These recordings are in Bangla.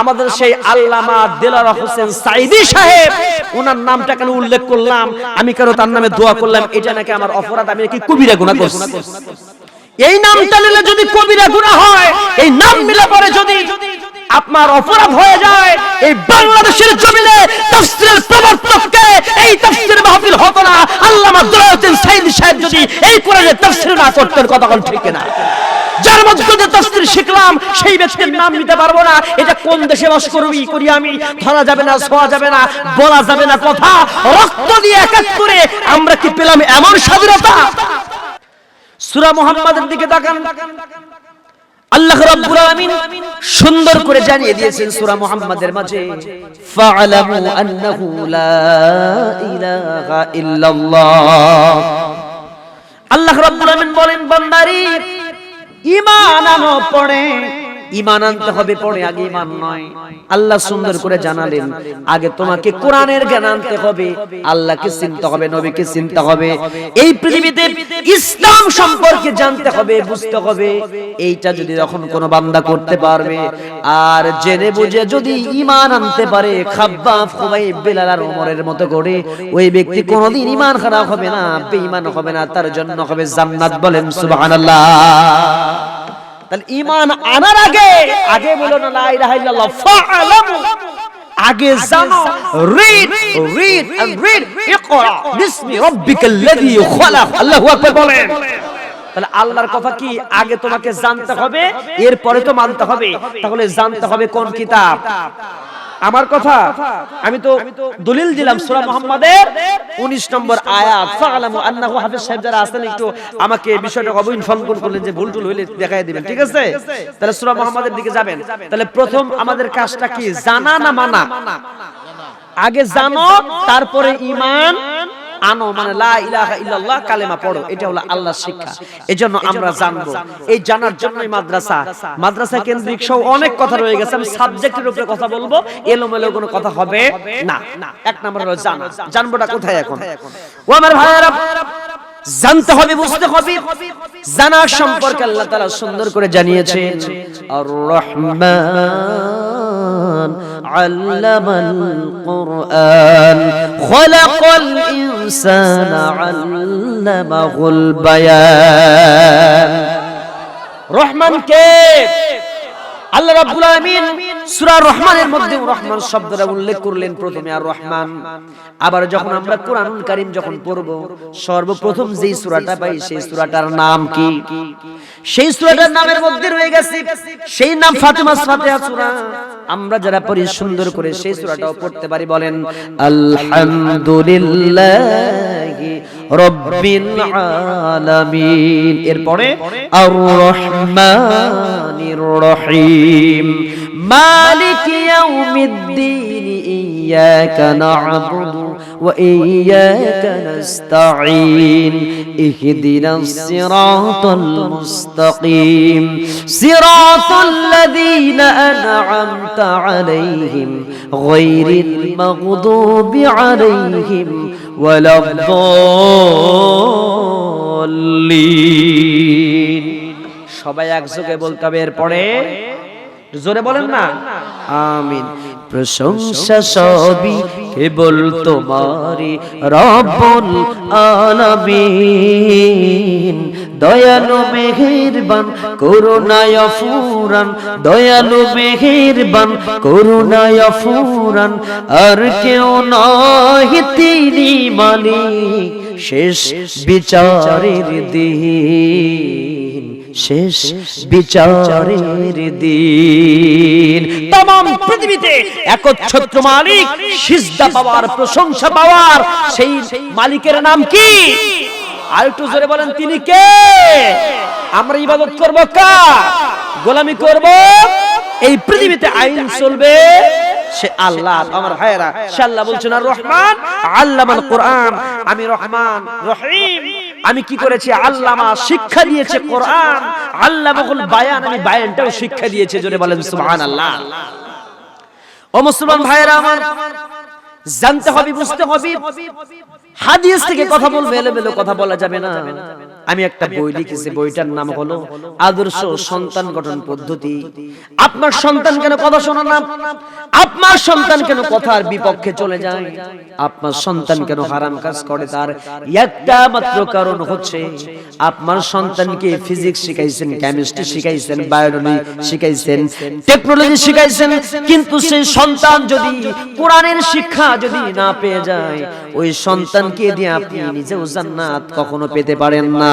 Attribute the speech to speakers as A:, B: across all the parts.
A: আমাদের সেই আল্লামা দিলারা হোসেন সাইদি সাহেব ওনার নামটা কেন উল্লেখ করলাম আমি কেন তার নামে দোয়া করলাম এটা নাকি আমার অপরাধ আমি নাকি কবিরা গুনাহ করছি। এই নামটা নিলে যদি কবিরা গুনাহ হয় এই নাম মিলে পরে যদি আপনার অপরাধ হয়ে যায় এই বাংলাদেশের জমিনে তাফসীরের প্রবর্তককে এই তাফসীর মাহফিল হতো না। আল্লামা দলাউদ্দিন সাইদি সাহেব যদি এই কোরআনের তাফসীর না করতেন কথা কোন ঠিক না যার মধ্যে দিয়ে তাফসীর শিখলাম, সেই ব্যক্তির নাম নিতে পারব না। এটা কোন দেশে বাস করবি, করি আমি। ধরা যাবে না, ছোঁয়া যাবে না, বলা যাবে না কথা। রক্ত দিয়ে একাত্তরে আমরা কি পেলাম এমন স্বাধীনতা? সূরা মুহাম্মাদের দিকে তাকান। আল্লাহ রাব্বুল আলামিন সুন্দর করে জানিয়ে দিয়েছেন সূরা মুহাম্মাদের মাঝে, ফাআলামু আন্নাহু লা ইলাহা ইল্লাল্লাহ। আল্লাহ রাব্বুল আলামিন বলেন, বান্দারি ঈমান আনো পড়ে। ঈমান আনতে হবে পড়ে আগে ঈমান নয়। আল্লাহ সুন্দর করে জানালেন, আগে তোমাকে কোরআনের জ্ঞান আনতে হবে, আল্লাহকে চিনতে হবে, নবীকে চিনতে হবে। এই পৃথিবীতে ইসলাম সম্পর্কে জানতে হবে, বুঝতে হবে। এইটা যদি যখন কোন বান্দা করতে পারবে, আর জেনে বুঝে যদি ঈমান আনতে পারে, খাব্বাব, খুবাইব, বিলাল আর ওমরের মতো করে, ওই ব্যক্তি কোনোদিন ইমান খারাপ হবে না, বেঈমান হবে না, তার জন্য হবে জান্নাত বলেন সুবহানাল্লাহ। তাহলে ইমান আনার আগে আগে বলো না, লা ইলাহা ইল্লাল্লাহ, ফাআলামু। আগে জানো রিড রিড এন্ড রিড ইকরা, বিসমি আল্লাহু আকবার বলেন। তাহলে আল্লাহর কথা কি আগে তোমাকে জানতে হবে, এরপরে তো মানতে হবে। তাহলে জানতে হবে কোন কিতাব? আমার কথা আমি তো দলিল দিলাম সূরা মুহাম্মাদের 19 নম্বর আয়াত। ফাআলামু আন্নাহু হাফিজ সাহেব যারা আছেন একটু আমাকে বিষয়টা কবে ইনফর্ম করলেন যে ভুল টুল হইলে দেখাই দিবেন ঠিক আছে? তাহলে সূরা মুহাম্মাদের দিকে যাবেন। তাহলে প্রথম আমাদের কাজটা কি? জানা না মানা? আগে জানো তারপরে ঈমান আনো মানে লা ইলাহা ইল্লাল্লাহ কালেমা পড়ো এটা হলো আল্লাহর শিক্ষা। এজন্য আমরা জানব এই জানার জন্যই মাদ্রাসা মাদ্রাসা কেন্দ্রিক সহ অনেক কথা রয়ে গেছে আমি সাবজেক্টের উপরে কথা বলব এলোমেলো কোনো কথা হবে না। এক নম্বর হলো জানা। জানবোটা কোথায় এখন? ও আমার ভাইয়েরা জানতে হবে বুঝতে হবে। জানার সম্পর্কে আল্লাহ তাআলা সুন্দর করে জানিয়েছেন আর রহমান আল্লামাল কুরআন খলাকাল ইনসানা আল্লামাহুল বায়ান রহমান কে আল্লাহ রাব্বুল আলামিন সূরা রহমানের মধ্যে রহমান শব্দটা উল্লেখ করলেন প্রথমে, আর রহমান। আবার যখন আমরা কোরআনুল কারীম যখন পড়ব, সর্বপ্রথম যেই সূরাটা পাই সেই সূরাটার নাম কি? সেই সূরাটার নামের মধ্যে রয়ে গেছে সেই নাম ফাতিমাস ফাতিহা সূরা। আমরা যারা পড়ি, সুন্দর করে সেই সূরাটাও পড়তে পারি, বলেন, আলহামদুলিল্লাহি। রব্বিল আলামিন। এরপরে আর রহমানির রহিম। মালিক ইয়াউমিদ্দিন ইয়াকা না'বুদু ওয়া ইয়াকা নাস্তাঈন ইহদিনাস সিরাতাল মুস্তাকিম সিরাতাল লাযীনা আন'আমতা আলাইহিম গায়রিল মাগদুবি আলাইহিম ওয়ালাদ-দাল্লিন সবাই একযোগে বলতে হবে এরপরে। জোরে বলেন না? আমিন। প্রশংসা সবই কেবল তোমারি রব্বুল আলামিন। দয়ালু মেহেরবান, করুণায় ফুরান দয়ালু মেহেরবান, করুণায় ফুরান আর কেউ নয় তিনি মালিক, শেষ বিচারের দিন। শেষ বিচারের দিন। তমাম পৃথিবীতে একচ্ছত্র মালিক সিজদা পাওয়ার প্রশংসা পাওয়ার সেই মালিকের নাম কি? আলটু জোরে বলেন তিনি কে? আমরা ইবাদত করব কা গোলামি করব? এই পৃথিবীতে আইন চলবে? সে আল্লাহ আমার ভাইরা সে আল্লাহ বলছেন আর রহমান আল্লাহ মানে কোরআন আমি রহমান রহিম। আমি কি করেছি? আল্লামা শিক্ষা দিয়েছে কোরআন। আল্লামাহুল বায়ান আমি বায়ানটাও শিক্ষা দিয়েছে জোরে বলেন সুবহানাল্লাহ। ও মুসলমান ভাইয়েরা আমার জানতে হবে বুঝতে হবে হাদিস থেকে কথা বলবে এলোমেলো কথা বলা যাবে না। আমি একটা বই লিখেছি বইটার নাম হলো আদর্শ সন্তান গঠন পদ্ধতি। আপনার সন্তান কেন কথা শোনা না আপনার সন্তান কেন কথার বিপক্ষে চলে যায়? আপনার সন্তান কেন হারাম কাজ করে তার? একটা মাত্র কারণ হচ্ছে আপনার সন্তানকে ফিজিক্স শিখাইছেন কেমিস্ট্রি শিখাইছেন বায়োলজি শিখাইছেন টেকনোলজি শিখাইছেন কিন্তু সেই সন্তান যদি কোরআনের শিক্ষা যদি না পেয়ে যায় ওই সন্তানকে দিয়ে আপনি নিজেও জান্নাত কখনো পেতে পারেন না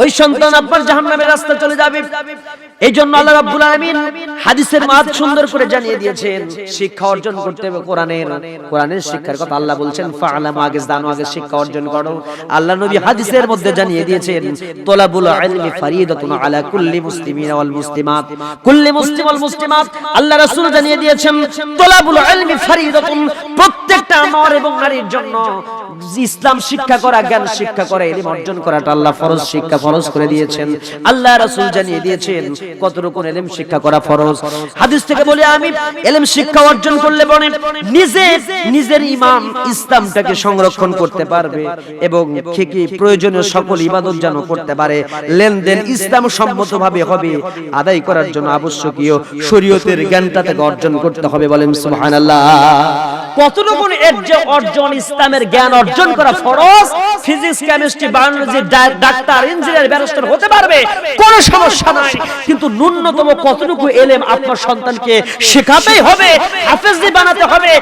A: ওই সন্তান আপনার জাহান্নামের রাস্তা চলে যাবে। এই জন্য আল্লাহ রাব্বুল আলামিন হাদিসের মাত সুন্দর করে জানিয়ে দিয়েছেন, শিক্ষা অর্জন করতে হবে কোরআনের। কোরআনের শিক্ষার কথা আল্লাহ বলছেন, ফাআলাম আগে জানো, আগে শিক্ষা অর্জন করো। আল্লাহ নবী হাদিসের মধ্যে জানিয়ে দিয়েছেন, তোলাবুল ইলমি ফারিদাতুন আলা কুল্লি মুসলিমিন ওয়াল মুসলিমাত। কুল্লি মুসলিম ওয়াল মুসলিমাত, আল্লাহ রাসূল জানিয়ে দিয়েছেন, তোলাবুল ইলমি ফারিদাতুন, প্রত্যেকটা নর এবং নারীর জন্য ইসলাম শিক্ষা করা, জ্ঞান শিক্ষা করা, ইলম অর্জন করাটা আল্লাহ ফরজ শিক্ষা ফরজ করে দিয়েছেন। আল্লাহ রাসূল জানিয়ে দিয়েছেন কত রকম ইলম শিক্ষা করা ফরজ। হাদিস থেকে বলে আমি ইলম শিক্ষা অর্জন করলে বনে নিজে, নিজের ইমাম ইসলামটাকে সংরক্ষণ করতে পারবে এবং ঠিকই প্রয়োজনীয় সকল ইবাদত যেন করতে পারে। লেনদেন ইসলাম সম্মতভাবে হবে, আদায় করার জন্য আবশ্যকীয় শরীয়তের জ্ঞানটা থেকে অর্জন করতে হবে বলেন সুবহানাল্লাহ। কতটুকু এর যে অর্জন, ইসলামের জ্ঞান অর্জন করা ফরজ? Physics, chemistry, biology doctor, engineer barrister হতে পারবে, কোনো সমস্যা নাই। কিন্তু ন্যূনতম কতটুকু এলেম আপনার সন্তানকে শেখাতেই হবে, হাফেজি বানাতে হবে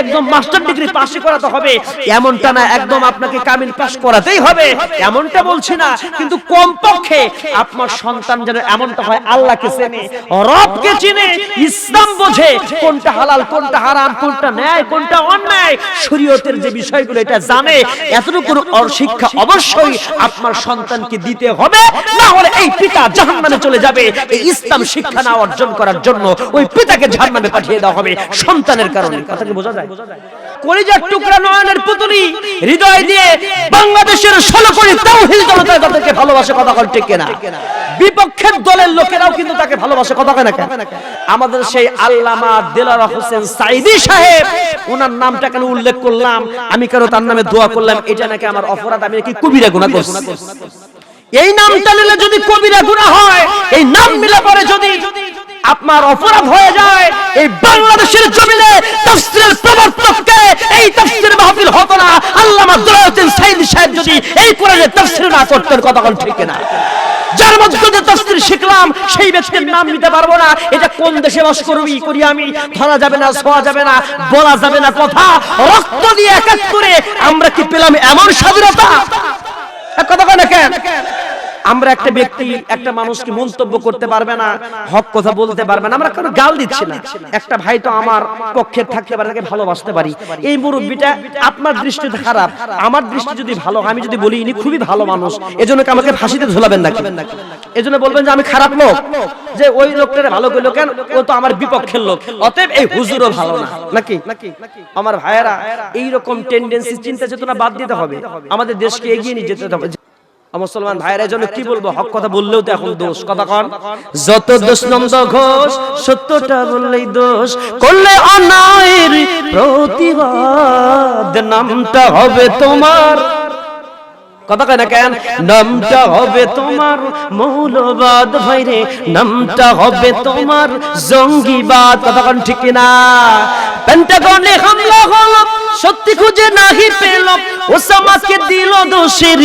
A: একদম মাস্টার ডিগ্রি পাশ করাতে হবে, এমনটা না একদম আপনাকে কামিল পাশ করাতেই হবে, এমনটা বলছি না। কিন্তু কমপক্ষে আপনার সন্তান যেন এমনটা হয়, আল্লাহকে চেনে, রবকে চিনে, ইসলাম বোঝে, কোনটা হালাল, কোনটা হারাম, কোনটা ন্যায়, কোনটা অন্যায়, শরীয়তের যে বিষয়গুলো এটা জানে। এতটুকু শিক্ষা অবশ্যই আপনার সন্তানকে দিতে হবে, না হলে এই পিতা জাহান্নামে চলে যাবে। এই ইসলাম শিক্ষা না অর্জন করার জন্য ওই পিতাকে জাহান্নামে পাঠিয়ে দেওয়া হবে সন্তানের কারণে। কথা কি বোঝা যায়? কলিজার টুকরা নয়নের পুতুলি হৃদয় দিয়ে বাংলাদেশের ষোলো কোটি তাওহীদ জনতা তাদেরকে ভালোবাসে, কথা কল ঠিক কিনা? বিপক্ষের দলের লোকেরাও কিন্তু তাকে ভালোবাসে, কথা কেন? আমাদের সেই আল্লামা দিলারা হোসেন সাইদি সাহেব ওনার নামটা কেন উল্লেখ করলাম? আমি কেন তার নামে দোয়া করলাম? এটা নাকি আমার অপরাধ? আমি নাকি কবিরা গুনাহ করছি? এই নামটা নিলে যদি কবিরা গুনাহ হয় এই নাম মিলে পরে যদি আপনার অপরাধ হয়ে যায় এই বাংলাদেশের জমিনে তাফসীরের প্রবর্তককে এই তাফসীর মাহফিল হতো না। আল্লামা দলাউদ্দিন সাইদি সাহেব যদি এই কোরআনের তাফসীর না করতেন কথা কোন ঠিক না যার মধ্যে তাফসীর শিখলাম সেই ব্যক্তির নাম নিতে পারব না। এটা কোন দেশে বাস করবি করি আমি? ধরা যাবে না ছোঁয়া যাবে না বলা যাবে না কথা। রক্ত দিয়ে এক করে আমরা কি পেলাম এমন স্বাধীনতা? এক কথা কয় না কেন আমরা একটা ব্যক্তি, একটা মানুষকে মন্তব্য করতে পারবে না, হক কথা বলতে পারবে না, আমরা কারও গাল দিচ্ছি না। একটা ভাই তো আমার পক্ষে থাকতে পারে, তাকে ভালোবাসতে পারি। এই মুরব্বীটা আপনার দৃষ্টিতে খারাপ, আমার দৃষ্টি যদি ভালো আমি যদি বলি ইনি খুবই ভালো মানুষ, এজন্য আমাকে ফাঁসিতে ঝোলাবেন নাকি? এজন্য বলবেন যে আমি খারাপ লোক, যে ওই লোকটারে ভালো করল কেন? ও তো আমার বিপক্ষের লোক, অতএব এই হুজুরও ভালো না। নাকি? আমার ভাইয়েরা এই রকম টেন্ডেন্সি চিন্তা চেতনা বাদ দিতে হবে। আমাদের দেশকে এগিয়ে নিয়ে যেতে হবে। মুসলমান ভাইয়ের জন্য কি বলব? হক কথা বললেও তো এখন দোষ। কথা কন। যত দোষ নন্দ ঘোষ সত্যটা বললেই দোষ করলে অন্যায়ের প্রতিবাদ। নামটা হবে তোমার। কথা কয় না কেন? নামটা হবে তোমার মৌলবাদ ভাইরে। নামটা হবে তোমার জঙ্গিবাদ। কথা কন ঠিক না পেন্টাগনে হামলা হলো। সত্যি খুঁজে নাহি পেল, ওসামাকে দিল দোষের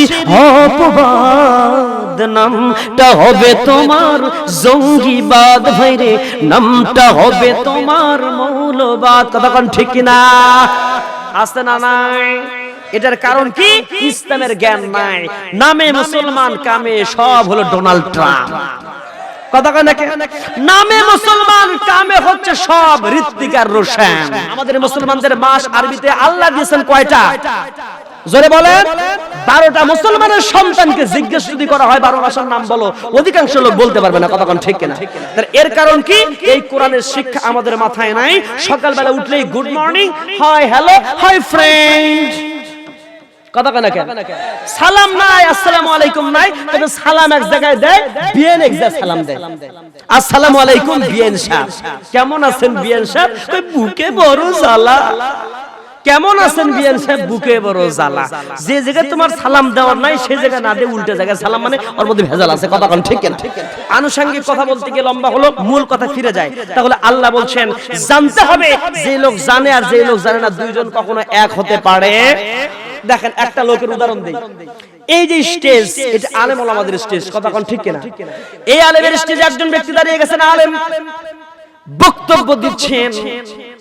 A: অপবাদ। নামটা হবে তোমার জঙ্গিবাদ ভাইরে, নামটা হবে তোমার মৌলবাদ। কথা কন ঠিক না আসতে না নাই। এটার কারণ কি? ইসলামের জ্ঞান নাই। নামে মুসলমান, কামে সব হলো ডোনাল্ড ট্রাম্প। বারোটা মুসলমানের সন্তানকে জিজ্ঞেস যদি করা হয় বারো মাসের নাম বলো, অধিকাংশ লোক বলতে পারবে না কতক্ষণ ঠিক কিনা? এর কারণ কি? এই কোরআনের শিক্ষা আমাদের মাথায় নাই। সকালবেলা উঠলেই good morning hi hello hi friend কথা কেন? কেন? সালাম নাই আসসালামু আলাইকুম নাই তবে সালাম এক জায়গায় দেয় বিয়েন এক জায়গায় সালাম দেয়। আসসালামু আলাইকুম বিয়েন সাহেব। কেমন আছেন বিয়েন সাহেব? কই বুকে বড় জ্বালা। কেমন আছেন বিয়ান সাহেব? বুকে বড় জ্বালা। যে জায়গায় তোমার সালাম দেওয়ার নাই সেই জায়গায় না দিয়ে উল্টে জায়গায় সালাম মানে ওর মধ্যে ভেজাল আছে কথা কোন ঠিক না আনুষঙ্গিক কথা বলতে গিয়ে লম্বা হলো মূল কথা ফিরে যায়। তাহলে আল্লাহ বলছেন জানতে হবে যে লোক জানে আর যে লোক জানে না দুইজন কখনো এক হতে পারে। দেখেন, একটা লোকের উদাহরণ দেই। এই যে স্টেজ এটা আলেম আমাদের স্টেজ কথা কোন ঠিক কিনা? এই আলেমের স্টেজে একজন ব্যক্তি দাঁড়িয়ে গেছেন আলেম। বক্তব্য দিচ্ছেন।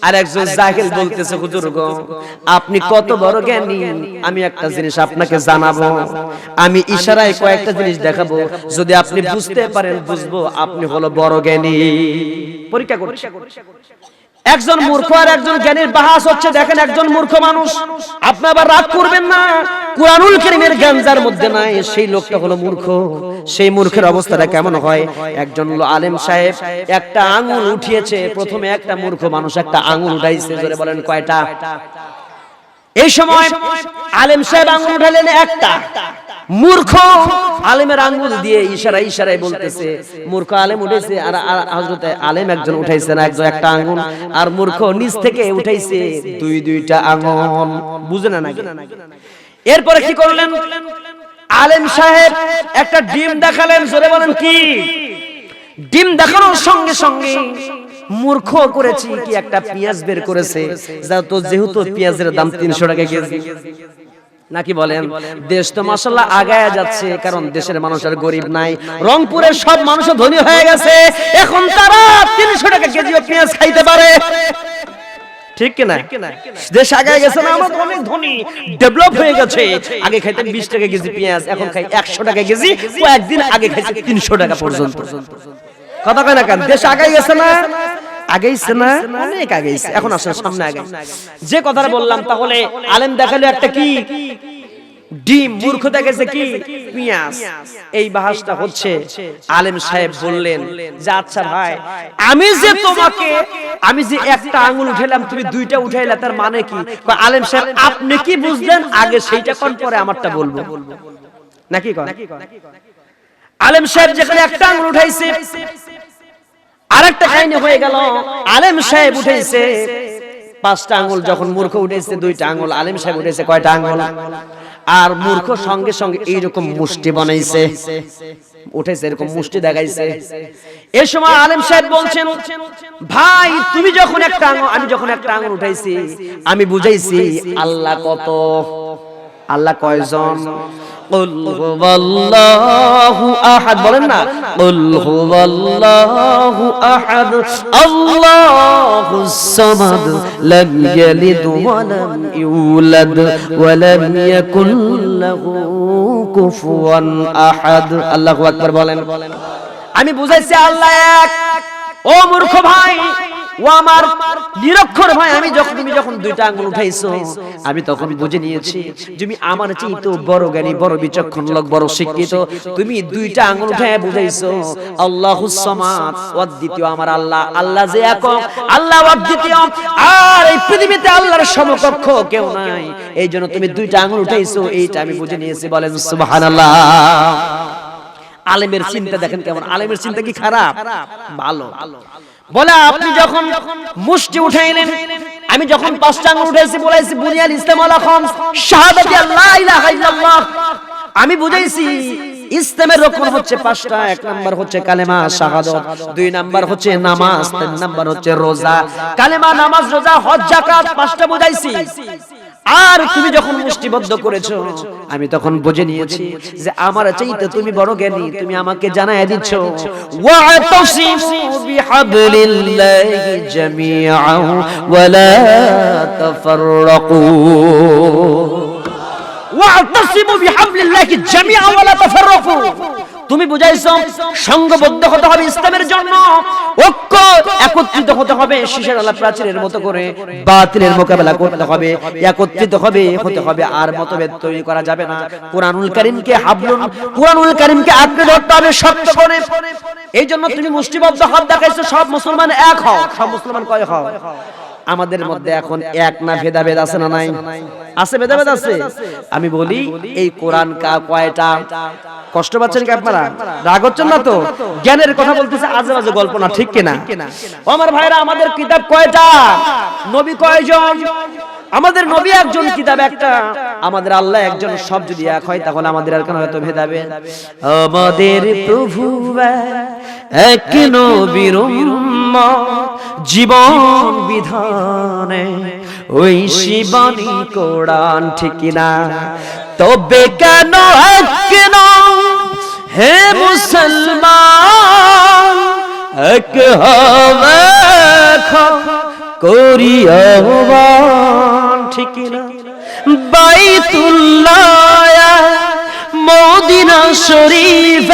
A: আর একজন জাহিল বলতেছে, হুজুর গো, আপনি কত বড় জ্ঞানী, আমি একটা জিনিস আপনাকে জানাব। আমি ইশারায় কয়েকটা জিনিস দেখাবো। যদি আপনি বুঝতে পারেন, বুঝব, আপনি হলো বড় জ্ঞানী। পরীক্ষা করুন একজন মূর্খ আর একজন জ্ঞানীর বাহাস হচ্ছে, দেখেন একজন মূর্খ মানুষ। আপনি আবার রাগ করবেন না, কুরআনুল কারীমের যার মধ্যে নাই, সেই লোকটা হলো মূর্খ। সেই মূর্খের অবস্থাটা কেমন হয়? একজন আলেম সাহেব, একটা আঙ্গুল উঠিয়েছে, প্রথমে একটা মূর্খ মানুষ একটা আঙ্গুল উঠাইছে, জোরে বলেন কয়টা? এই সময় আলেম সাহেব আঙ্গুল উঠালেন একটা। মূর্খ। আলেমের আঙ্গুল দিয়ে ইশারা ইশারায় বলতেছে। মূর্খ আলেম উঠেছে আর হযরতে আলেম একজন উঠাইছে না, একজন একটা আঙ্গুল। আর মূর্খ নিচ থেকে উঠাইছে দুই দুইটা আঙ্গুল। বুঝে না নাকি? এরপরে কি করলেন? আলেম সাহেব একটা ডিম দেখালেন, জোরে বলেন কি? ডিম দেখানোর সঙ্গে সঙ্গে মূর্খ করেছি কি একটা পেঁয়াজ বের করেছে। যেহেতু পেঁয়াজের দাম তিনশো টাকা কেজি। নাকি বলেন? দেশ তো মাসাল্লাহ আগায় যাচ্ছে কারণ দেশের মানুষ আর গরিব নাই। রংপুরের সব মানুষ ধনী হয়ে গেছে। এখন তারা তিনশো টাকা কেজি পেঁয়াজ খাইতে পারে। ঠিক কিনা? দেশ আগায় গেছে না আমরা অনেক ধনী। ডেভেলপ হয়ে গেছে। আগে খাইতেন বিশ টাকা কেজি পেঁয়াজ এখন খাই একশো টাকা কেজি। কয়েকদিন আগে খাইছে তিনশো টাকা পর্যন্ত। কথা কয় না কেন? দেশ আগাই গেছে না? আগেইছে না? অনেক আগেইছে। এখন আসলে সামনে আগে। যে কথাটা বললাম, তাহলে আলেম দেখাল একটা কি? ডিম, মূর্খ দেখেছে কি? পেঁয়াজ। এই বাহাসটা হচ্ছে আলেম সাহেব বললেন যে আচ্ছা ভাই, আমি যে তোমাকে, আমি যে একটা আঙ্গুল উঠাইলাম, তুমি দুইটা উঠাইলা, তার মানে কি? আলেম সাহেব, আপনি কি বুঝলেন? আগে সেইটা কোন পরে আমারটা বলব? নাকি আলেম সাহেব যেখানে একটা আঙুল উঠাইছে আরেকটা কাহিনী হয়ে গেল। আলেম সাহেব উঠেছে। পাঁচটা আঙ্গুল যখন মূর্খ উঠেছে দুইটা আঙ্গুল আলেম সাহেব উঠেছে কয়টা আঙ্গুল আর মূর্খ সঙ্গে সঙ্গে এইরকম মুষ্টি বানাইছে। উঠেছে এরকম মুষ্টি দেখাইছে। এ সময় আলেম সাহেব বলছেন ভাই তুমি যখন একটা আঙুল আমি যখন একটা আঙুল উঠাইছি আমি বুঝাইছি আল্লাহ কত? আল্লাহ কয়জন? قل هو الله احد বলেন না قل هو الله احد الله الصمد لم يلد ولم يولد ولم يكن له كفوا احد الله আকবার বলেন আমি বুঝাইছি আল্লাহ এক ও মূর্খ ভাই ও আমার নিরক্ষর ভাই, আমি যখন তুমি যখন দুইটা আঙ্গুল উঠাইছো, আমি তখন বুঝে নিয়েছি, তুমি আমার চেয়ে বড় জ্ঞানী, বড় বিচক্ষণ লোক, বড় শিক্ষিত। তুমি দুইটা আঙ্গুল উঠায় বুঝাইছো, আল্লাহুস সামাদ অদ্বিতীয় আমার আল্লাহ। আল্লাহ যে একক আল্লাহ অদ্বিতীয় আর এই পৃথিবীতে আল্লাহর সমকক্ষ কেউ নাই। এই জন্য তুমি দুইটা আঙ্গুল উঠাইছো, এইটা আমি বুঝে নিয়েছি, বলেন সুবহানাল্লাহ। আলেমের চিন্তা দেখেন কেমন? আলেমের চিন্তা কি খারাপ? ভালো। বলে, আপনি যখন মুষ্টি উঠাইলেন, আমি যখন পাঁচটা আঙুল উঠাইছি, বলাইছি, বুনিয়াল ইসলাম আলা খামস শাহাদাতি আমি বুঝাইছি, ইসলামের রকম হচ্ছে পাঁচটা, এক নাম্বার হচ্ছে কালেমা শাহাদত, দুই নাম্বার হচ্ছে নামাজ, তিন নাম্বার হচ্ছে রোজা। কালেমা, নামাজ, রোজা, হজ, যাকাত, পাঁচটা বুঝাইছি। আর তুমি যখন মুষ্টিবদ্ধ করেছ আমি তখন বুঝে নিয়েছি যে আমার চাইতে তুমি বড় জ্ঞানী তুমি আমাকে জানায় দিচ্ছ ওয়াতাসিমু বিহাবলিল্লাহি জামিআ ওয়ালা তাফাররাকু। ওয়াতাসিমু বিহাবলিল্লাহি জামিআ ওয়ালা তাফাররাকু। তুমি বুঝাইছো সংঘবদ্ধ হতে হবে ইসলামের জন্য। ঐক্য একত্রিত হতে হবে, শিশের আলা প্রাচীরের মতো করে বাতিলের মোকাবেলা করতে হবে, একত্রিত হবে, হতে হবে, আর মতভেদ তৈরি করা যাবে না। কোরআনুল কারীমকে হাবলুন, কোরআনুল কারীমকে আঁকড়ে ধরতে হবে শক্ত করে। এই জন্য তুমি মুষ্টিবদ্ধ হাত দেখাইছো, সব মুসলমান এক হও, সব মুসলমান কয় হও? আমাদের মধ্যে এখন এক না ভেদাভেদ আছে না নাই? আছে ভেদাভেদ আছে আমি বলি এই কোরআন কা কয়টা? কষ্ট পাচ্ছেন কি আপনারা? রাগ হচ্ছেন না তো? জ্ঞানের কথা বলতেছে আজে বাজে গল্প না ঠিক কিনা? ও আমার ভাইরা আমাদের কিতাব কয়টা? নবী কয়জন? আমাদের নবী একজন কিতাব একটা। আমাদের আল্লাহ একজন সব যদি এক হয় তাহলে আমাদের আর কেন হয়তো ভেদাবে আমাদের প্রভু এক নবীর জীবন বিধানে ওই শিবানী কোরআন ঠিক না তবে কেন এক হে মুসলমান এক হবে করি আহ্বান ঠিক না? বাইতুল্লাহ মদিনা শরীফ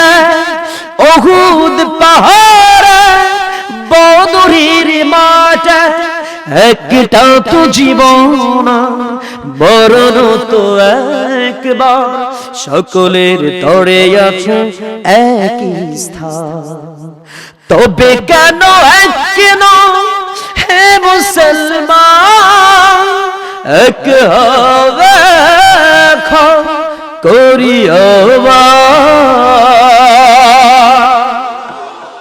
A: ওহুদ পাহাড় বদরের মাঠ একটা তো জীবন মরণ তো একবার সকলের তরে আছে একই স্থান। তবে কেন এক মুসলমান, এক হবে করিয়া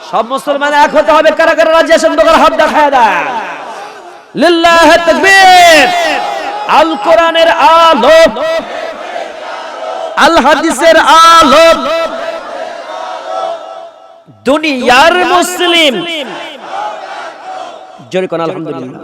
A: সব মুসলমান এক হতে হবে, কারা কারা রাজি আছেন দোকান হাত দেখায় দেয়। লিল্লাহ আল কোরআনের আলো, আল হাদিসের দুনিয়ার মুসলিম জোরে কোন আলহামদুলিল্লাহ।